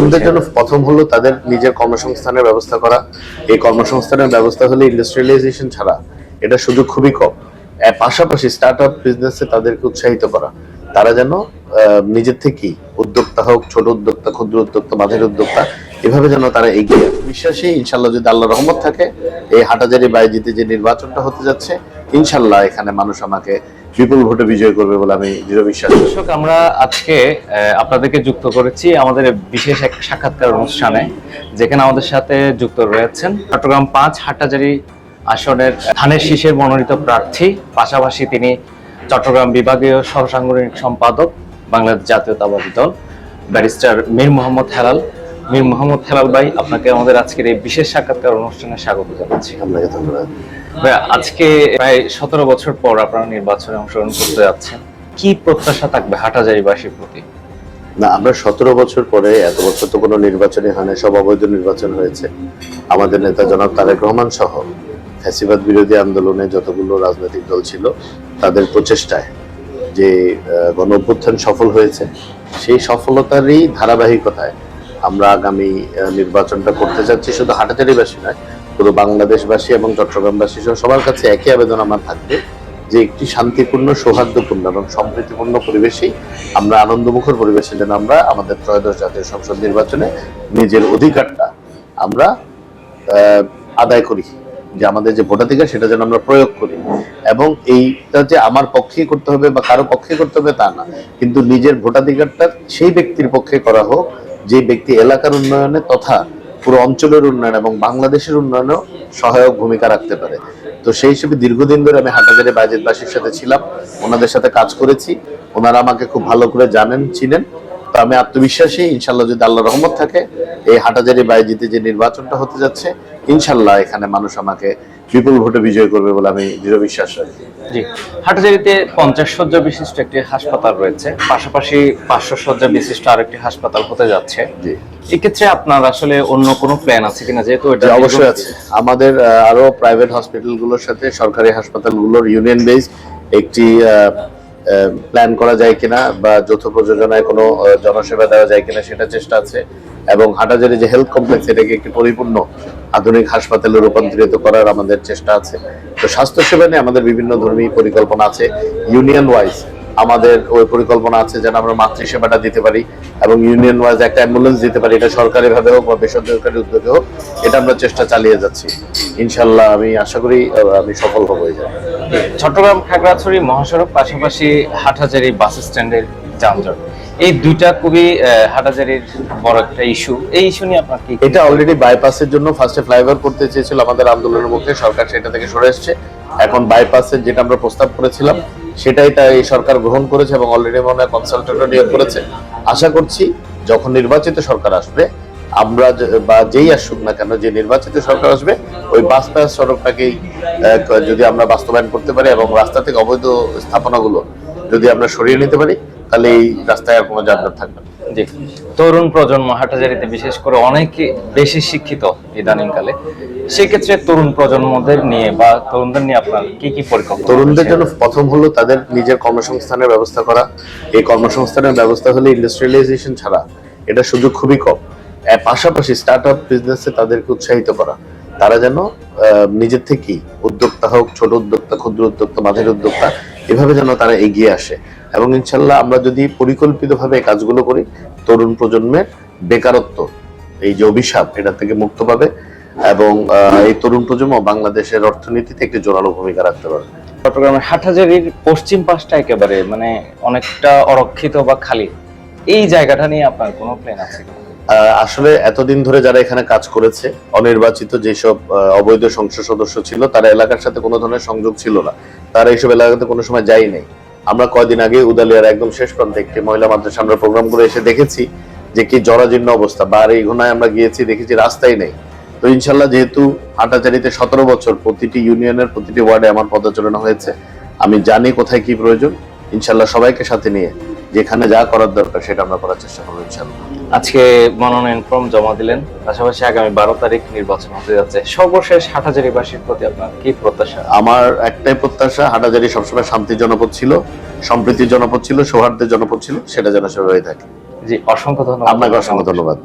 তরুণদের জন্য প্রথম হলো তাদের নিজের কর্মসংস্থানের ব্যবস্থা করা। এই কর্মসংস্থানের ব্যবস্থা হলে ইন্ডাস্ট্রিয়ালাইজেশন ছাড়া। এটা সুযোগ খুবই কম। পাশাপাশি স্টার্ট আপ বিজনেসে তাদেরকে উৎসাহিত করা। তারা যেন আহ, নিজের থেকেই উদ্যোক্তা হোক ছোট উদ্যোক্তা ক্ষুদ্র উদ্যোক্তা মাঝের উদ্যোক্তা এভাবে যেন তারা এগিয়ে। বিশ্বাসী ইনশাল্লাহ যদি আল্লাহ রহমত থাকে এই হাটাজারি বাইজিতে যে নির্বাচনটা হতে যাচ্ছে ইনশাল্লাহ এখানে মানুষ আমাকে বিপুল ভোটে বিজয় করবে বলে আমি দৃঢ় বিশ্বাস দর্শক আমরা আজকে আপনাদেরকে যুক্ত করেছি আমাদের বিশেষ এক সাক্ষাৎকার অনুষ্ঠানে যেখানে আমাদের সাথে যুক্ত রয়েছেন চট্টগ্রাম পাঁচ হাটহাজারি আসনের ধানের শীষের মনোনীত প্রার্থী পাশাপাশি তিনি চট্টগ্রাম বিভাগীয় সহসাংগঠনিক সম্পাদক বাংলাদেশ জাতীয়তাবাদী দল ব্যারিস্টার মীর মোহাম্মদ হেলাল। মীর মোহাম্মদ হেলাল ভাই আপনাকে আমাদের আজকের এই বিশেষ সাক্ষাৎকার অনুষ্ঠানে স্বাগত জানাচ্ছি। আপনাকে ধন্যবাদ। আজকে প্রায় সতেরো বছর পর আপনারা নির্বাচনে অংশগ্রহণ করতে যাচ্ছেন। কি প্রত্যাশা থাকবে হাটাজারিবাসীর প্রতি? না, আমরা সতেরো বছর পরে, এত বছর তো কোনো নির্বাচনই হয় সব অবৈধ নির্বাচন হয়েছে। আমাদের নেতা জনাব তারেক রহমান সহ ফ্যাসিবাদ বিরোধী আন্দোলনে যতগুলো রাজনৈতিক দল ছিল, তাদের প্রচেষ্টায় যে গণ অভ্যুত্থান সফল হয়েছে, সেই সফলতারই ধারাবাহিকতায় আমরা আগামী নির্বাচনটা করতে যাচ্ছি। শুধু হাটাচারিবাসী নয় পুরো বাংলাদেশবাসী এবং চট্টগ্রামবাসী সহ সবার কাছে একই আবেদন আমার থাকবে যে একটি শান্তিপূর্ণ, সৌহার্দ্যপূর্ণ এবং সম্প্রীতিপূর্ণ পরিবেশেই আমরা আনন্দমুখর পরিবেশে যেন আমরা আমাদের ত্রয়োদশ জাতীয় সংসদ নির্বাচনে নিজের অধিকারটা আমরা আদায় করি যে আমাদের যে ভোটাধিকার সেটা যেন আমরা প্রয়োগ করি। এবং এইটা যে আমার পক্ষে করতে হবে বা কারও পক্ষে করতে হবে তা না। কিন্তু নিজের ভোটাধিকারটা সেই ব্যক্তির পক্ষে করা হোক, যে ব্যক্তি এলাকার উন্নয়নে তথা পুরো অঞ্চলের উন্নয়ন এবং বাংলাদেশের উন্নয়নেও সহায়ক ভূমিকা রাখতে পারে। তো সেই হিসেবে দীর্ঘদিন ধরে আমি হাটাজারি বাজেটবাসীর সাথে ছিলাম, ওনাদের সাথে কাজ করেছি, ওনারা আমাকে খুব ভালো করে জানেন, চিনেন। তো আমি আত্মবিশ্বাসী ইনশাল্লাহ যদি আল্লাহ রহমত থাকে, এই হাটাজারি বাইজিতে যে নির্বাচনটা হতে যাচ্ছে ইনশাল্লাহ এখানে মানুষ আমাকে বিপুল ভোটে বিজয় করবে বলে আমি দৃঢ় বিশ্বাস রাখি। জি। হাটহাজারিতে পঞ্চাশ শয্যা বিশিষ্ট একটি হাসপাতাল রয়েছে। পাশাপাশি পাঁচশো শয্যা বিশিষ্ট আরেকটি হাসপাতাল হতে যাচ্ছে। জি। এক্ষেত্রে আপনার আসলে অন্য কোনো প্ল্যান আছে কিনা? যেহেতু এটা অবশ্যই আছে। আমাদের আরও প্রাইভেট হসপিটালগুলোর সাথে সরকারি হাসপাতালগুলোর ইউনিয়ন বেস একটি প্ল্যান করা যায় কিনা বা যৌথ প্রযোজনায় কোনো জনসেবা দেওয়া যায় কিনা সেটা চেষ্টা আছে। এবং হাটাজারি যে হেলথ কমপ্লেক্স এটাকে একটি পরিপূর্ণ আধুনিক হাসপাতালে রূপান্তরিত করার আমাদের চেষ্টা আছে। তো স্বাস্থ্য সেবা নিয়ে আমাদের বিভিন্ন ধর্মী পরিকল্পনা আছে। ইউনিয়ন ওয়াইজ আমাদের ওই পরিকল্পনা আছে যেন আমরা মাতৃ সেবাটা দিতে পারি এবং ইউনিয়ন ওয়াইজ একটা অ্যাম্বুলেন্স দিতে পারি। এটা সরকারি ভাবে হোক বা বেসরকারি উদ্যোগে হোক, এটা আমরা চেষ্টা চালিয়ে যাচ্ছি। ইনশাল্লাহ আমি আশা করি আমি সফল হব চট্টগ্রাম খাগড়াছড়ি মহাসড়ক পাশাপাশি হাটহাজারি বাস স্ট্যান্ডের যানজট। এই দুইটা খুবই আহ, হাটহাজারির বড় একটা ইস্যু এই ইস্যু নিয়ে আপনার কি এটা অলরেডি বাইপাসের জন্য ফার্স্টে ফ্লাইওভার করতে চেয়েছিল আমাদের আন্দোলনের মুখে সরকার সেটা থেকে সরে এসছে। এখন বাইপাসের যেটা আমরা প্রস্তাব করেছিলাম সেটাই তাই এই সরকার গ্রহণ করেছে এবং অলরেডি মনে হয় কনসালটেন্টও নিয়োগ করেছে। আশা করছি যখন নির্বাচিত সরকার আসবে আমরা বা যেই আসুক না কেন যে নির্বাচিত সরকার আসবে ওই বাস পাস সড়কটাকেই যদি আমরা বাস্তবায়ন করতে পারি এবং রাস্তা থেকে অবৈধ স্থাপনাগুলো যদি আমরা সরিয়ে নিতে পারি তাহলে এই রাস্তায় আর কোনো যানজট থাকবে না। জি। তরুণ প্রজন্ম হাটহাজারিতে বিশেষ করে অনেক বেশি শিক্ষিত ইদানিংকালে। সেক্ষেত্রে তরুণ প্রজন্মদের নিয়ে বা তরুণদের নিয়ে আপনার কি কি পরিকল্পনা তরুণদের? জন্য প্রথম হলো তাদের নিজের কর্মসংস্থানের ব্যবস্থা করা। এই কর্মসংস্থানের ব্যবস্থা হলে ইন্ডাস্ট্রিয়ালাইজেশন ছাড়া এটা সুযোগ খুবই কম। পাশাপাশি স্টার্ট আপ বিজনেসে তাদেরকে উৎসাহিত করা। তারা যেন আহ, নিজের থেকেই উদ্যোক্তা হোক ছোট উদ্যোক্তা ক্ষুদ্র উদ্যোক্তা মাঝের উদ্যোক্তা এভাবে যেন তারা এগিয়ে আসে। এবং ইনশাল্লাহ আমরা যদি পরিকল্পিতভাবে কাজগুলো করি তরুণ প্রজন্মের বেকারত্ব এই যে অভিশাপ এটা থেকে মুক্ত পাবে এবং এই তরুণ প্রজন্ম বাংলাদেশের অর্থনীতিতে একটি জোরালো ভূমিকা রাখতে পারবে। চট্টগ্রামের হাটহাজারির পশ্চিম পাশটা একেবারে মানে অনেকটা অরক্ষিত বা খালি। এই জায়গাটা নিয়ে আপনার কোনো প্ল্যান আছে আসলে এতদিন ধরে যারা এখানে কাজ করেছে অনির্বাচিত যেসব অবৈধ সংসদ সদস্য ছিল তারা এলাকার সাথে কোনো ধরনের সংযোগ ছিল না। তারা এইসব এলাকাতে কোনো সময় যাই নাই। আমরা কয়দিন আগে উদালিয়ার একদম শেষ প্রান্তে একটি মহিলা মাদ্রাসা আমরা প্রোগ্রাম করে এসে দেখেছি যে কি জরাজীর্ণ অবস্থা। বা এই ঘনায় আমরা গিয়েছি, দেখেছি রাস্তাই নেই। তো ইনশাল্লাহ যেহেতু হাটাচারিতে সতেরো বছর প্রতিটি ইউনিয়নের প্রতিটি ওয়ার্ডে আমার পদাচারণা হয়েছে, আমি জানি কোথায় কি প্রয়োজন। ইনশাল্লাহ সবাইকে সাথে নিয়ে যেখানে যা করার দরকার সেটা আমরা করার চেষ্টা করব ইনশাল্লাহ আজকে মনোনয়ন ফর্ম জমা দিলেন পাশাপাশি আগামী বারো তারিখ নির্বাচন হতে যাচ্ছে। সর্বশেষ হাটাজারিবাসীর প্রতি আপনার কি প্রত্যাশা? আমার একটাই প্রত্যাশা হাটাজারি সবসময় শান্তির জনপদ ছিল সম্প্রীতির জনপদ ছিল সৌহার্দ্যের জনপদ ছিল সেটা যেন সেভাবেই থাকে। জি অসংখ্য ধন্যবাদ। আপনাকে অসংখ্য ধন্যবাদ।